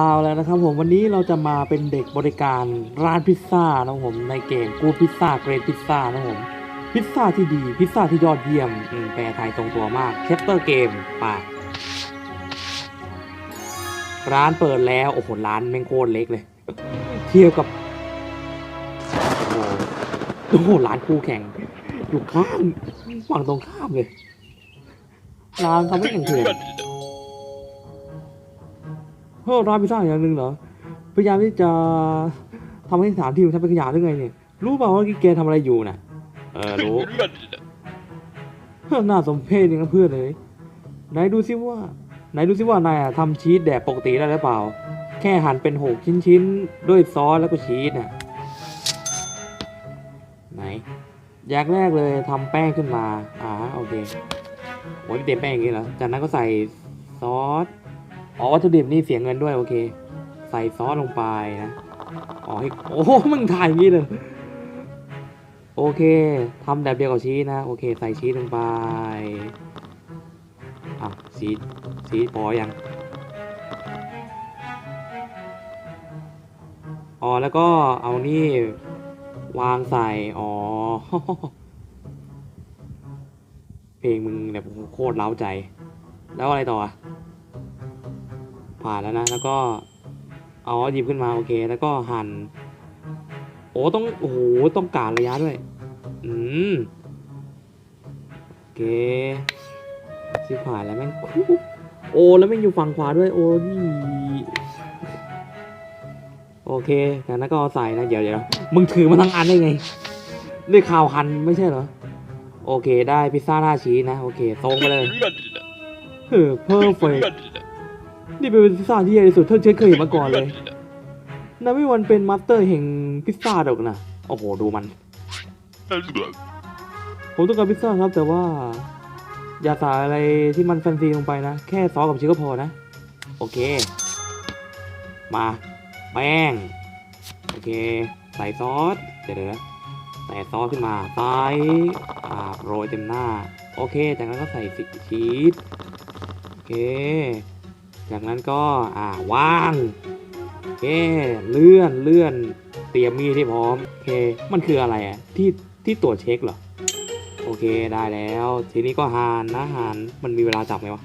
เอาแล้วนะครับผมวันนี้เราจะมาเป็นเด็กบริการร้านพิซซ่านะครับผมในเกมกูพิซซ่าเกรดพิซซ่านะครับผมพิซซ่าที่ดีพิซซ่าที่ยอดเยี่ยมแปลไทยตรงตัวมากเชปเตอร์เกมปาร้านเปิดแล้วโอ้โหร้านแม่งโคตรเล็กเลย เทียบกับโอ้โหโอ้โหร้านคู่แข่งอยู่ข้างฝั่งตรงข้ามเลยร้านเขาไม่แข่งเถื่อน เพิ่มร้านพิซซ่าอย่างหนึ่งเหรอ พยายามที่จะทำให้สถานที่ของฉันเป็นขยะหรือไงเนี่ย รู้เปล่าว่าแกทำอะไรอยู่น่ะ เออรู้เพื่อน่าสมเพชอย่างเพื่อนเลยไหนดูซิว่าไหนดูซิว่านายอะทำชีสแดกปกติได้หรือเปล่า แค่หั่นเป็นหกชิ้นๆ ด้วยซอสแล้วก็ชีสน่ะไหนอย่างแรกเลยทำแป้งขึ้นมา อ่าโอเคโอ้ยเต็มแป้งอย่างนี้เหรอจากนั้นก็ใส่ซอส อ๋อวัตถุดิบนี่เสียเงินด้วยโอเค ใส่ซอสลงไปนะอ๋อให้โอ้โหมึงถ่ายงี้เลยโอเคทำแบบเดียวกับชีสนะ โอเค ใส่ชีสลงไปอะชีสชีสพอยังอ๋อแล้วก็เอานี่ วางใส่ อ๋อ เพลงมึงแบบโคตรเล้าใจ แล้วอะไรต่ออะ ผ่านแล้วนะ แล้วก็เอาหยิบขึ้นมาโอเค แล้วก็หั่น โอ้ต้องโอ้โหต้องการระยะด้วย อืมโอเคชิบหายแล้วแม่งโอ้แล้วแม่งอยู่ฝั่งขวาด้วย โอ้นี่โอเคจากนั้นก็เอาใส่นะเดี๋ยวเดี๋ยวมึงถือมาทั้งอันได้ไงด้วยข่าวหันไม่ใช่เหรอ โอเคได้พิซซ่าหน้าชีสนะ โอเคตรงไปเลยเออเพอร์เฟก นี่เป็นพิซซ่าที่ใหญ่ที่สุดเท่าที่ฉันเคยเห็นมาก่อนเลยนาไม่วันเป็นมาสเตอร์แห่งพิซซ่าดอกนะโอ้โหดูมัน ผมต้องการพิซซ่าครับแต่ว่า อย่าใส่อะไรที่มันแฟนซีลงไปนะ แค่ซอสกับชีสก็พอนะ โอเค มาแป้งโอเค ใส่ซอส เดี๋ยวเดี๋ยวใส่ซอสขึ้นมาใส่อ่าโรยเต็มหน้า โอเค จากนั้นก็ใส่สิชีสโอเค จากนั้นก็อ่าวางโอเคเลื่อนเลื่อนเตรียมมีดที่พร้อมโอเคมันคืออะไรอะที่ที่ตรวจเช็คเหรอโอเคได้แล้ว ทีนี้ก็หานนะหานมันมีเวลาจับไหมวะ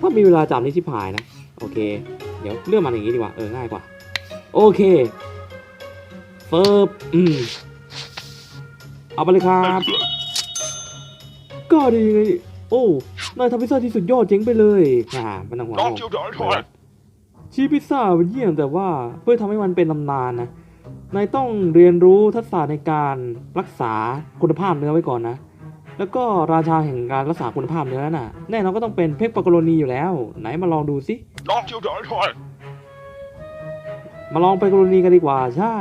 ถ้ามีเวลาจับนี่ชิบหายนะโอเค เดี๋ยวเลื่อนมันอย่างนี้ดีกว่าเออง่ายกว่า โอเคเฟิร์บอืมเอาไปเลยครับก็ดีไงโอ้ นายทำพิซซ่าที่สุดยอดเจ๋งไปเลยอ่าไม่ต้องห่วงผมชีสพิซซ่ามันเยี่ยมแต่ว่าเพื่อทำให้มันเป็นตำนานนะนายต้องเรียนรู้ทักษะในการรักษาคุณภาพเนื้อไว้ก่อนนะ แล้วก็ราชาแห่งการรักษาคุณภาพเนื้อน่ะ แน่นอนก็ต้องเป็นเพกปากโรนีอยู่แล้ว ไหนมาลองดูสิมาลองไปกรณีกันดีกว่าใช่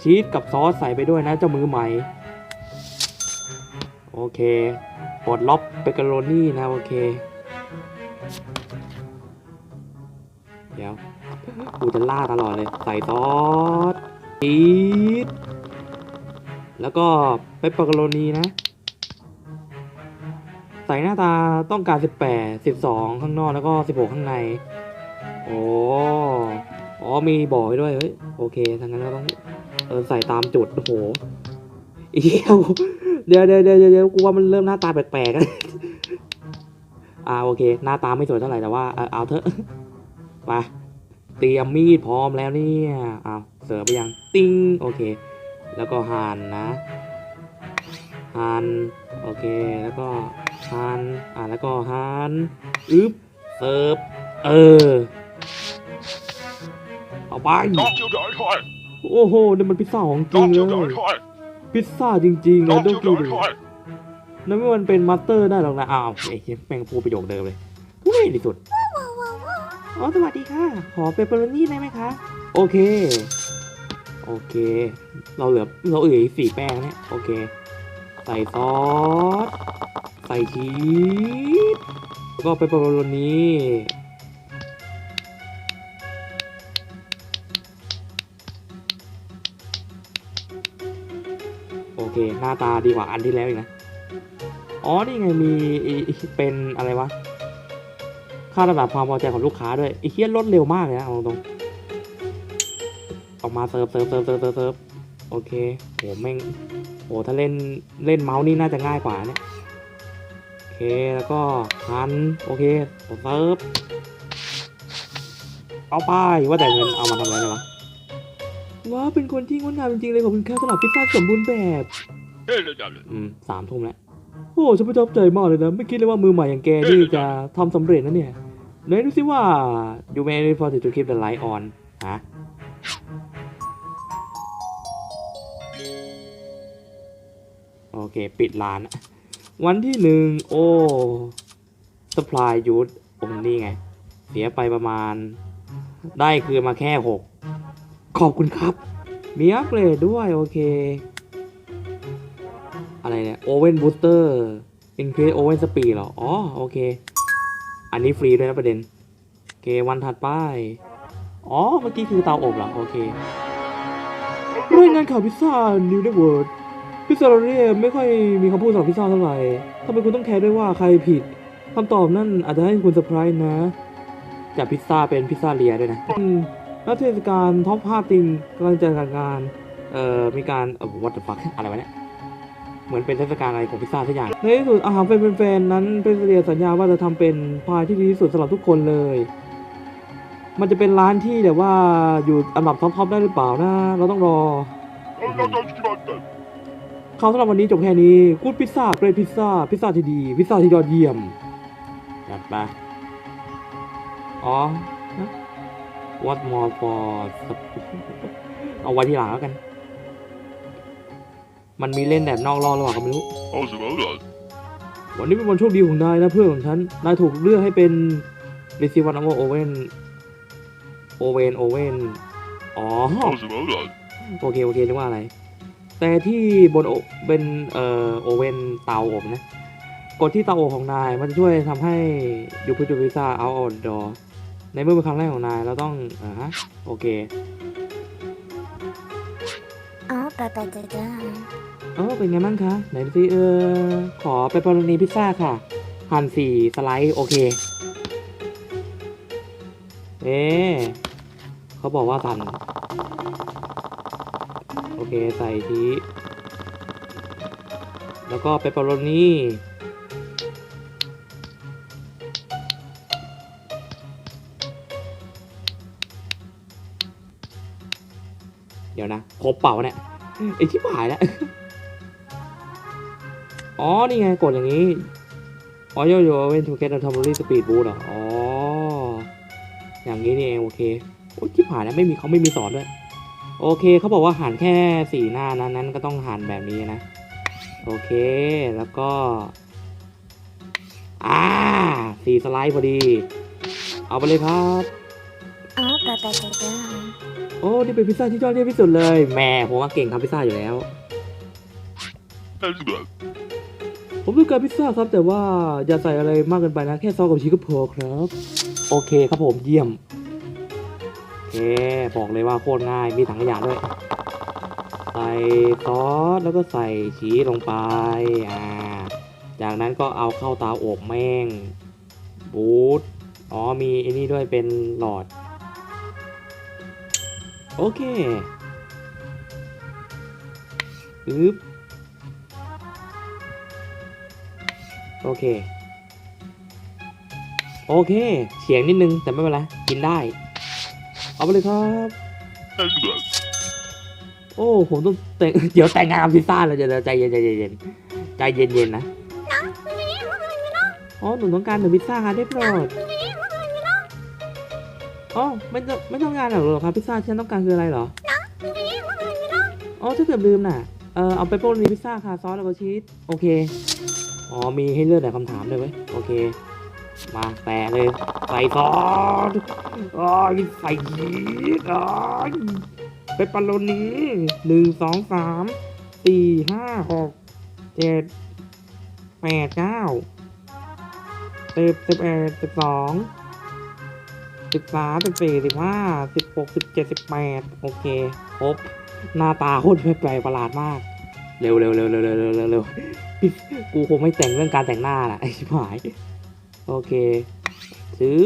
ชีสกับซอสใส่ไปด้วยนะเจ้ามือใหม่ โอเค ปลดล็อกเปกโรนี่นะโอเค เดี๋ยวกูจะล่าตลอดเลย ใส่ซอสชีสแล้วก็เปปเปอโรนีนะ ใส่หน้าตาต้องการ 18 12 ข้างนอกแล้วก็ 16 ข้างใน โอ้อ๋อมีบอกไว้ด้วย เฮ้ย โอเคทางนั้นก็ต้อง เออ ใส่ตามจุด โอ้โห เอี้ยว เดี๋ยวเดี๋ยวเดี๋ยวเดี๋ยวกูว่ามันเริ่มหน้าตาแปลกๆแล้วอ่าโอเค หน้าตาไม่สวยเท่าไหร่แต่ว่าเอาเอาเถอะไปเตรียมมีดพร้อมแล้วเนี่ยเอาเสิร์ฟไปยังติ้งโอเค แล้วก็หั่นนะหั่นโอเคแล้วก็หั่นอ่าแล้วก็หั่นอึ๊บเสิร์ฟเออเอาไปโอ้โหนี่มันพิซซ่าของจริงเลย พิซซ่าจริงๆเลยต้องกินดูนั่นไม่มันเป็นมาสเตอร์ได้หรอกนะอ้าวไอ้เหี้ยแม่งพูดประโยคเดิมเลยผู้ไม่ที่สุดอ๋อสวัสดีค่ะ ขอเปปเปอโรนี่ได้ไหมคะ โอเค โอเค เราเหลือเราเอ่ยสี่แป้งเนี่ยโอเค ใส่ซอส ใส่ชีสแล้วก็เปปเปอโรนี่ เค หน้าตาดีกว่าอันที่แล้วอีกนะ อ๋อ นี่ไงมีเป็นอะไรวะ ค่าระดับความพอใจของลูกค้าด้วยไอ้เฮียลดเร็วมากเลยนะเอาตรงออกมาเซิร์ฟเซิร์ฟเซิร์ฟเซิร์ฟเซิร์ฟเซิร์ฟโอเคโหแม่งโหถ้าเล่นเล่นเมาส์นี่น่าจะง่ายกว่าเนี่ยโอเคแล้วก็หันโอเคเซิร์ฟเอาไปว่าแต่เงินเอามาทำอะไรเนี่ยวะ ว้าวเป็นคนที่งดงามจริงๆเลยขอบคุณค่าสำหรับพิซซ่าสมบูรณ์แบบอืมสามทุ่มแล้วโอ้ฉันประทับใจมากเลยนะ ไม่คิดเลยว่ามือใหม่อย่างแกนี่จะทำสำเร็จนะเนี่ยไหนดูสิว่า you may report to keep the light on ฮะโอเค ปิดร้าน วันที่หนึ่งโอ้ supply youth โอ้นี่ไง เสียไปประมาณ ได้คือมาแค่หก ขอบคุณครับ มีอัปเกรดด้วย โอเค อะไรเนี่ยโอเว่นบูสเตอร์อินครีโอเว่นสปีดเหรอ อ๋อ โอเค อันนี้ฟรีด้วยนะประเด็น โอเค วันถัดไปอ๋อ เมื่อกี้คือเตาอบเหรอ โอเครายงานข่าวพิซซ่านิวเนเวิร์ดพิซซ่าเรียไม่ค่อยมีคำพูดสำหรับพิซซ่าเท่าไหร่ทำไมคุณต้องแคร์ด้วยว่าใครผิดคำตอบนั่นอาจจะให้คุณเซอร์ไพรส์นะ จากพิซซ่าเป็นพิซซ่าเรียด้วยนะ แล้วเทศกาลท็อป5ติงกำลังจะจัดงาน เอ่อ มีการเอ่อ what the fuck อะไรวะเนี่ย เหมือนเป็นเทศกาลอะไรของพิซซ่าทุกอย่าง ในที่สุดอาหารเป็นแฟนๆนั้นเป็นเรียสัญญาว่าจะทำเป็นพายที่ดีที่สุดสำหรับทุกคนเลย มันจะเป็นร้านที่แบบว่าอยู่อันดับท็อปๆได้หรือเปล่านะ เราต้องรอเขาสำหรับวันนี้จบแค่นี้กูดพิซซ่าเกรดพิซซ่าพิซซ่าที่ดีพิซซ่าที่ยอดเยี่ยมจัดไปอ๋อ what more for เอาไว้ทีหลังแล้วกัน มันมีเล่นแบบนอกรอบหรือเปล่าก็ไม่รู้วันนี้เป็นวันโชคดีของนายนะเพื่อนของฉัน นายถูกเลือกให้เป็นรีซิวันโอเวนโอเวนโอเวนอ๋อโอเคโอเคนึกว่าอะไร แต่ที่บนโอเป็นเอ่อโอเวนเตาอบนะ กดที่เตาอบของนายมันจะช่วยทำให้ยูพิจูพิซซ่าเอาออดดอ ในเมื่อเป็นครั้งแรกของนายเราต้องอ่าฮะโอเคอ๋อปะปะจ้าจ้าเออเป็นไงบ้างคะไหนดูสิเออขอเปปเปอโรนีพิซซ่าค่ะหั่นสี่สไลด์โอเค เอ๊ะเขาบอกว่าสั่นโอเคใส่ทีแล้วก็เปปเปอโรนี ดี๋ยวนะครบเปล่าวะเนี่ยไอ้ที่หายแล้วอ๋อ นี่ไง กดอย่างนี้ อ๋อโยโย่เวนทูเกตทอมบรี่สปีดบูทเหรอ อ๋อ อย่างนี้นี่เอง โอเค โอ้ยที่ผ่านแล้วไม่มีเขาไม่มีสอนด้วย โอเค เขาบอกว่าหันแค่สี่หน้านั้นนั้นก็ต้องหันแบบนี้นะ โอเค แล้วก็ อ่าสี่สไลด์พอดี เอาไปเลยครับอ๋อปะปะจ้าจ้า โอ้นี่เป็นพิซซ่าที่ยอดเยี่ยมที่สุดเลยแหม่ผมว่าเก่งทำพิซซ่าอยู่แล้ว ผมต้องการพิซซ่าครับแต่ว่าอย่าใส่อะไรมากเกินไปนะ แค่ซอสกับชีสก็พอครับ โอเคครับผมเยี่ยมโอเคบอกเลยว่าโคตรง่ายมีถังขยะด้วย ใส่ซอสแล้วก็ใส่ชีสลงไปอ่าจากนั้นก็เอาเข้าเตาอบแม่งบูทอ๋อมีไอ้นี่ด้วยเป็นหลอด โอเคอึ๊บโอเค โอเคเฉียงนิดนึง แต่ไม่เป็นไร กินได้ เอาไปเลยครับ โอ้ ผมต้องแต่งเดี๋ยวแต่งงานกับพิซซ่าแล้วเดี๋ยวใจเย็นใจเย็นใจเย็นเย็นๆนะ อ๋อ หนูต้องการหนึ่งพิซซ่าค่ะได้โปรด อ๋อไม่ต้องไม่ต้องการหรอกครับพิซซ่าที่ฉันต้องการคืออะไรเหรออ๋อถ้าเกิดลืมน่ะเออเอาไปโปรนีพิซซ่าค่ะซอสแล้วก็ชีสโอเคอ๋อมีให้เลือกแต่คำถามเลยเว้ยโอเค มาแตะเลยใส่ซอสอ๋อใส่ชีสอ๋อเปปเปอโรนีหนึ่งสองสามสี่ห้าหกเจ็ดแปดเก้าสิบสิบเอ็ดสิบสอง สิบสามสิบสี่สิบห้าสิบหกสิบเจ็ดสิบแปดโอเคครบหน้าตาโคตรแปลกประหลาดมาก เร็วเร็วเร็วเร็วเร็วเร็วเร็วกูคงไม่แต่งเรื่องการแต่งหน้าแหละไอ้ชิบหายโอเคซื้อ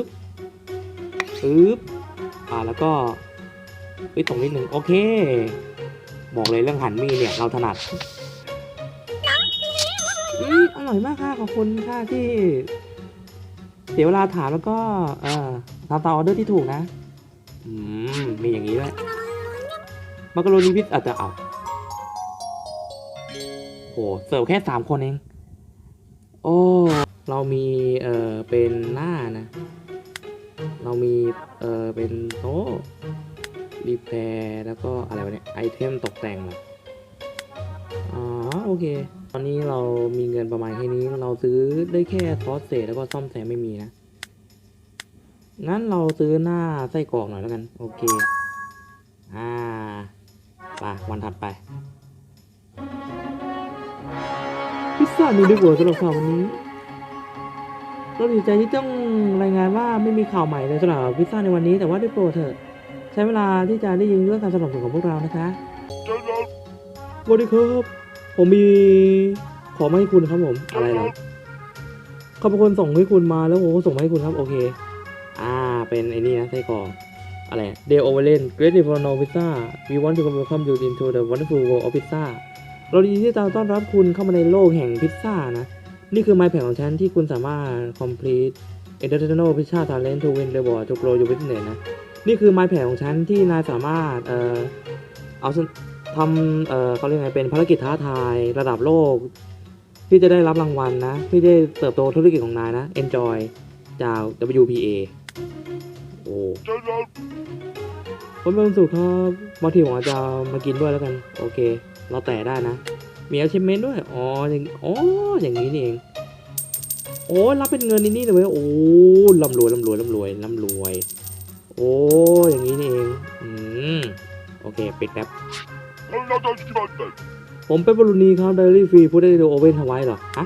ซื้ออ่าแล้วก็เฮ้ยตรงนิดหนึ่งโอเค บอกเลยเรื่องหันมีเนี่ยเราถนัดอืมอร่อยมากค่ะขอบคุณค่ะที่เสียเวลาถามแล้วก็อ่า ทำตามออเดอร์ที่ถูกนะ อืม มีอย่างนี้ด้วยมักกะโรนีพิซอาจจะเอาโหเสิร์ฟแค่สามคนเอง โอ้ เรามีเออเป็นหน้านะ เรามีเออเป็นโต๊ะรีแพร์แล้วก็อะไรวะเนี่ยไอเทมตกแต่งเหรออ๋อโอเค ตอนนี้เรามีเงินประมาณแค่นี้เราซื้อได้แค่ซอสเศษแล้วก็ซ่อมแซมไม่มีนะ งั้นเราซื้อหน้าไส้กรอกหน่อยแล้วกัน โอเค อ่าไปวันถัดไป พิซซ่านูดิโกะสำหรับข่าววันนี้เราดีใจที่ต้องรายงานว่าไม่มีข่าวใหม่เลยสำหรับพิซซ่าในวันนี้แต่ว่าได้โปรดเถอะใช้เวลาที่จะได้ยินเรื่องการสนับสนุนของพวกเรานะคะสวัสดีครับ ผมมีของมาให้คุณครับผม อะไรเหรอเขาเป็นคนส่งให้คุณมาแล้วผมก็ส่งมาให้คุณครับ โอเคอ่า เป็นไอ้นี่นะไส้กรอกอะไร Day over l a n Great d e v o n o Pizza We want to welcome you into the wonderful world of pizza เราดีที่จะต้อนรับคุณเข้ามาในโลกแห่งพิซซ่านะ นี่คือไม้แผ่ของฉันที่คุณสามารถ complete international pizza talent to win the award to grow your business นะ นี่คือไม้แผ่ของฉันที่นายสามารถ เอ่อ เอาทำเอ่อเขาเรียกไงเป็นภารกิจท้าทายระดับโลก ที่จะได้รับรางวัลนะ ที่ได้เติบโตธุรกิจของนายนะ enjoy จาก WPA ผมเป็นคนสุขครับบางทีผมอาจจะมากินด้วยแล้วกัน โอเค เราแต่ได้นะ มี achievement ด้วย อ๋ออย่างอ๋ออย่างนี้นี่เอง โอ้รับเป็นเงินนี่นี่เลยเว้ยโอ้ร่ำรวยร่ำรวยร่ำรวยร่ำรวย โอ้อย่างนี้นี่เอง อืม โอเค ปิดแป๊บผมเป็นบรูนีครับไดอารี่ฟรีพูดได้ดูโอเว่นทวายเหรอฮะ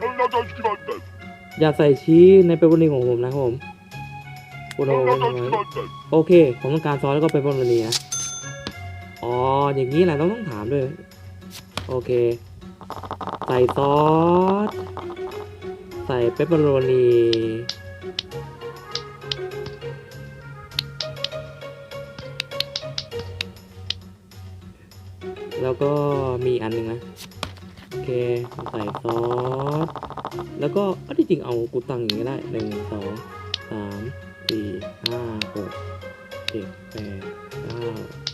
อย่าใส่ชีสในเปปเปอร์นีของผมนะครับผม พูโอเว่นทวายโอเค ผมต้องการซอสแล้วก็เปปเปอร์นีนะอ๋อ อย่างนี้แหละต้องต้องถามด้วย โอเค ใส่ซอส ใส่เปปเปอโรนีแล้วก็มีอันหนึ่งนะ โอเค ใส่ซอส แล้วก็อ้ยที่จริงเอากูตังอย่างนี้ได้หนึ่งสองสาม สี่ห้าหกเจ็ดแปดเก้า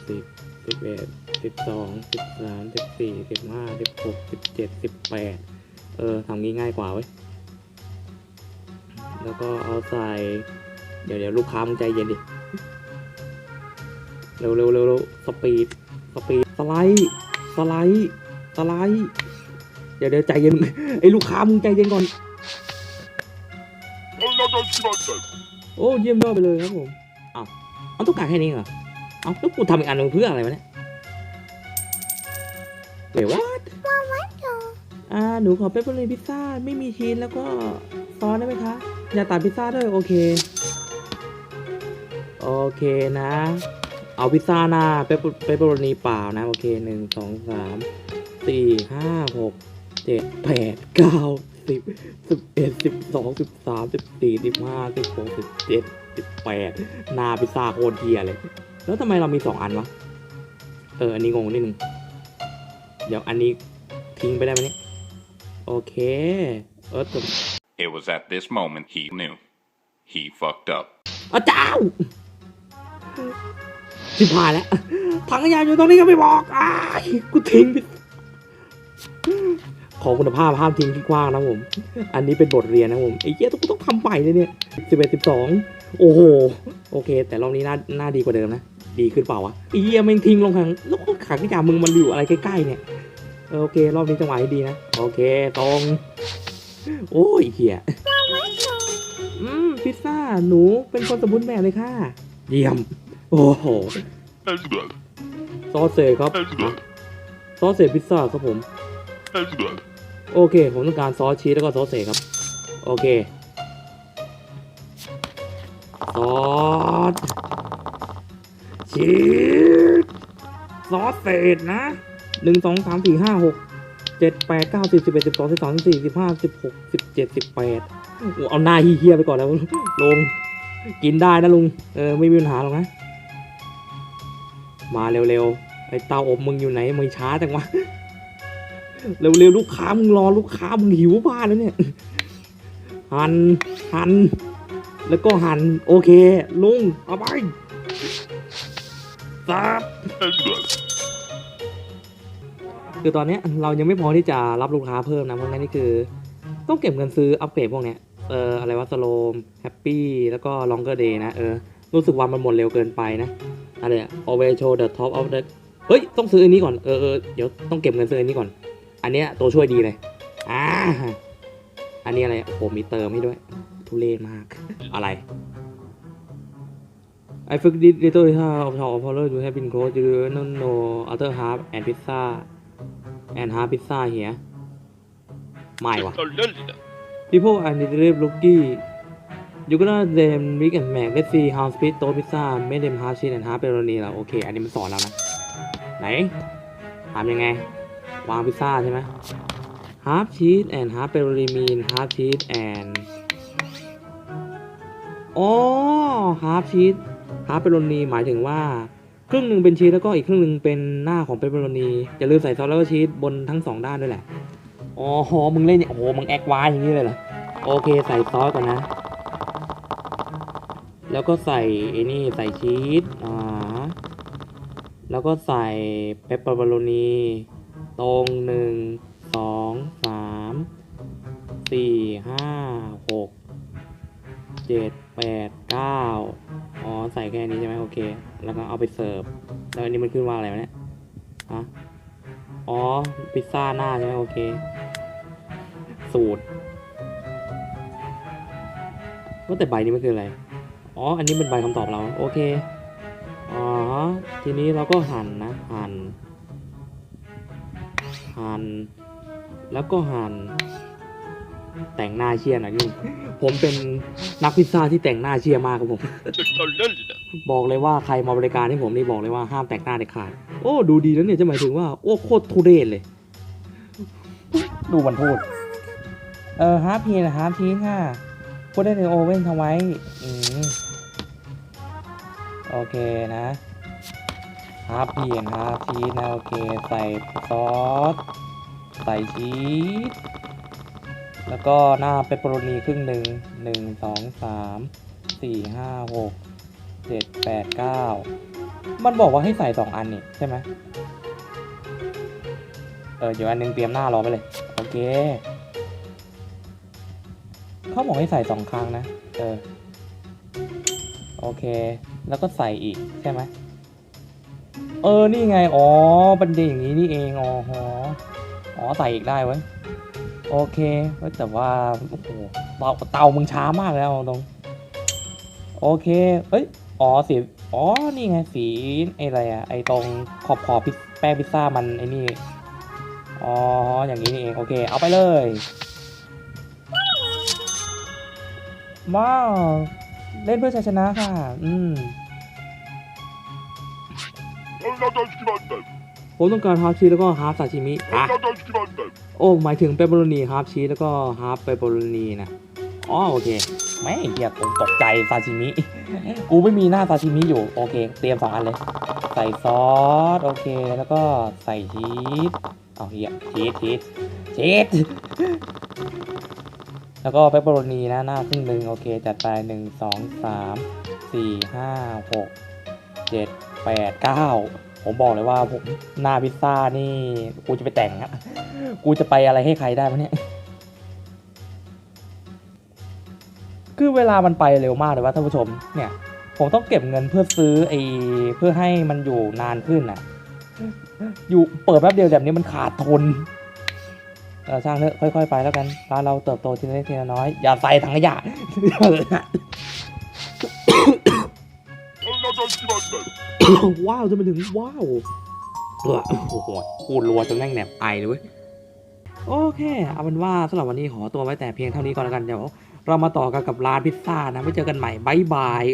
สิบสิบเอ็ดสิบสองสิบสามสิบสี่สิบห้าสิบหกสิบเจ็ดสิบแปดเออทำงี้ง่ายกว่าเว้ยแล้วก็เอาใส่ เดี๋ยวเดี๋ยวลูกค้ามึงใจเย็นดิ เร็วเร็วเร็วเร็วสปีดสปีดสไลด์สไลด์สไลด์เดี๋ยวเดี๋ยวใจเย็นไอ้ลูกค้ามึงใจเย็นก่อน โอ้เยี่ยมยอดไปเลยครับผมอ้าวเอาต้องการแค่นี้เหรอเอาแล้วกูทำอีกอันหนึงเพื่ออะไรวะเนี่ยเดี๋ยวว่าอ่าหนูขอเปปเปอร์รีพิซซ่าไม่มีชีสแล้วก็ซอสได้ไหมคะ อย่าตัดพิซซ่าด้วยโอเค โอเคนะ เอาพิซซ่าหน้าเปปเปปเปอโรนีเปล่านะ โอเคหนึ่งสองสามสี่ห้าหกเจ็ดแปดเก้า สิบสิบเอ็ดสิบสองสิบสามสิบสี่สิบห้าสิบหกสิบเจ็ดสิบแปดหน้าพิซซ่าโคตรเทียเลย แล้วทำไมเรามีสองอันวะ เออ อันนี้งงนิดนึง เดี๋ยวอันนี้ทิ้งไปได้ไหมเนี่ย โอเค เออแต่ It was at this moment he knew. He fucked up. อาเจ้าชิบหายแล้วถังขยะอยู่ตรงนี้ก็ไม่บอกอ้ายกูทิ้งไป ของคุณภาพห้ามทิ้งที่กว้างนะผม อันนี้เป็นบทเรียนนะผมไอ้เหี้ยต้องต้องทำใหม่เลยเนี่ยสิบเอ็ดสิบสองโอ้โห โอเค แต่รอบนี้น่าน่าดีกว่าเดิมนะ ดีขึ้นเปล่าวะไอ้เหี้ยม่งทิ้งลงถังแล้วก็ขังขยะมึงมันอยู่อะไรใกล้ๆเนี่ยโอเค รอบนี้จังหวะให้ดีนะ โอเคตรง โอ้ยเหี้ยอืมพิซซ่าหนูเป็นคนสมบูรณ์แบบเลยค่ะ เยี่ยม โอ้โหซอสเซครับอะซอสเซพิซซ่าครับผม โอเค ผมต้องการซอสชีสแล้วก็ซอสเซครับ โอเค ซอสชีสซอสเศษนะหนึ่งสองสามสี่ห้าหกเจ็ดแปดเก้าสิบสิบเอ็ดสิบสองสิบสามสิบสี่สิบห้าสิบหกสิบเจ็ดสิบแปดเอาหน้าเฮี้ยไปก่อนแล้วลง กินได้นะลุง เออ ไม่มีปัญหาหรอกนะ มาเร็วๆ ไอเตาอบมึงอยู่ไหน มึงช้าจังวะ เร็วๆลูกค้ามึงรอลูกค้ามึงหิวบ้านแล้วเนี่ยหันหันแล้วก็หันโอเค ลุงเอาไปซับคือตอนนี้เรายังไม่พอที่จะรับลูกค้าเพิ่มนะเพราะงั้นนี่คือ ต้องเก็บเงินซื้ออัปเกรดพวกเนี้ยเอออะไรวะสโลมแฮปปี้แล้วก็ longer day นะเออรู้สึกว่ามันหมดเร็วเกินไปนะอะไรอะ always show the top of the เฮ้ย ต้องซื้ออันนี้ก่อน เออเออเดี๋ยวต้องเก็บเงินซื้ออันนี้ก่อน อันเนี้ยตัวช่วยดีเลยอ่าอันนี้อะไร โอ้โหมีเติมให้ด้วย ทุเรศมาก อะไร I forget little of how Apollo you have been close you don't know other half and pizza and half pizza here ไม่วะ People are little lucky you gonna them mix and match let's see how speed toast pizza make them half cheese and half pepperoni แล้วโอเค อันนี้มันสอนเรานะ ไหนทำยังไง วางพิซซ่าใช่ไหม half cheese and half pepperoni mean half cheese and อ๋อ half cheese half pepperoni หมายถึงว่า ครึ่งหนึ่งเป็นชีสแล้วก็อีกครึ่งหนึ่งเป็นหน้าของเปปเปโรนีอย่าลืมใส่ซอสแล้วก็ชีสบนทั้งสองด้านด้วยแหละอ๋อโหมึงเล่นเนี่ยโอ้โหมึงแอควายอย่างนี้เลยเหรอโอเคใส่ซอสก่อนนะ แล้วก็ใส่ไอ้นี่ใส่ชีสอ่าแล้วก็ใส่เปปเปอโรนี ตรงหนึ่งสองสามสี่ห้าหกเจ็ดแปดเก้าอ๋อ ใส่แค่นี้ใช่ไหมโอเค แล้วก็เอาไปเสิร์ฟ แล้วอันนี้มันขึ้นว่าอะไรวะเนี่ยฮะอ๋อ พิซซ่าหน้าใช่ไหมโอเค สูตรว่าแต่ใบนี้มันคืออะไร อ๋อ อันนี้เป็นใบคำตอบเรา โอเค อ๋อ ทีนี้เราก็หั่นนะ หั่น หั่นแล้วก็หั่นแต่งหน้าเชียร์น่อยนี่ผมเป็นนักพิซซ่าที่แต่งหน้าเชียร์มากครับผม บอกเลยว่าใครมาบริการให้ผมนี่บอกเลยว่าห้ามแต่งหน้าเด็ดขาด โอ้ดูดีแล้วเนี่ยจะหมายถึงว่าโอ้โคตรทุเรศเลย ดูมันพูด เออฮาร์ปพีนะฮาร์ปพีค่ะพูดได้ในโอเว่นทำไว้ อืม โอเคนะ ฮาร์ปพีนฮาร์ปพีนะโอเคใส่ซอส ใส่ชีส แล้วก็หน้าเปปเปอโรนีครึ่งหนึ่งหนึ่งสองสามสี่ห้าหกเจ็ดแปดเก้ามันบอกว่าให้ใส่สองอันนี่ใช่ไหมเออเดี๋ยวอันหนึงเตรียมหน้ารอไปเลย โอเคเขาบอกให้ใส่สองครั้งนะ เออ โอเค แล้วก็ใส่อีกใช่ไหม เออ นี่ไง อ๋อบันเดอย่างนี้นี่เอง อ๋อออ๋อใส่อีกได้เว้ยโอเค แต่ว่า โอ้โห เตาเตามึงช้ามากแล้วตรง โอเค เอ้ย อ๋อสีอ๋อ นี่ไง สีไออะไรอะไอตรงขอบขอบพิซแป้งพิซซ่ามันไอนี่ อ๋อ อย่างนี้นี่เอง โอเค เอาไปเลย ว้าว เล่นเพื่อชัยชนะค่ะ อืม ผมต้องการฮาร์ฟชีสแล้วก็ฮาร์ฟซาชิมิอะโอ้หมายถึงเปปเปอโรนีฮาร์ฟชีสแล้วก็ฮาร์ฟเปปเปอโรนีนะอ๋อโอเคไม่เกียผมตกใจซาชิมิ กูไม่มีหน้าซาชิมิอยู่ โอเค เตรียมสองอันเลย ใส่ซอส โอเค แล้วก็ใส่ชีส เอาเฮียชีสชีสชีสแล้วก็เปปเปอโรนีนะหน้าครึ่งหนึ่งโอเค จัดไปหนึ่งสองสามสี่ห้าหกเจ็ด แปดเก้าผมบอกเลยว่าผมหน้าพิซซ่านี่กูจะไปแต่งอะกูจะไปอะไรให้ใครได้วะเนี่ย คือเวลามันไปเร็วมากเลยว่าท่านผู้ชม เนี่ย ผมต้องเก็บเงินเพื่อซื้อไอ้เพื่อให้มันอยู่นานขึ้นอะอยู่เปิดแป๊บเดียวแบบนี้มันขาดทุนเออช่างเถอะค่อย ๆ ไปแล้วกันร้านเราเติบโตทีละเล็กทีละน้อย อย่าใส่ถังขยะ ว้าวจะมาถึงว้าวเออโอ้โหพูดรัวจนแม่งแหนบไอเลยเว้ยโอเคเอาเป็นว่าสำหรับวันนี้ขอตัวไว้แต่เพียงเท่านี้ก่อนแล้วกันเดี๋ยวเรามาต่อกันกับร้านพิซซ่านะไว้เจอกันใหม่บายบาย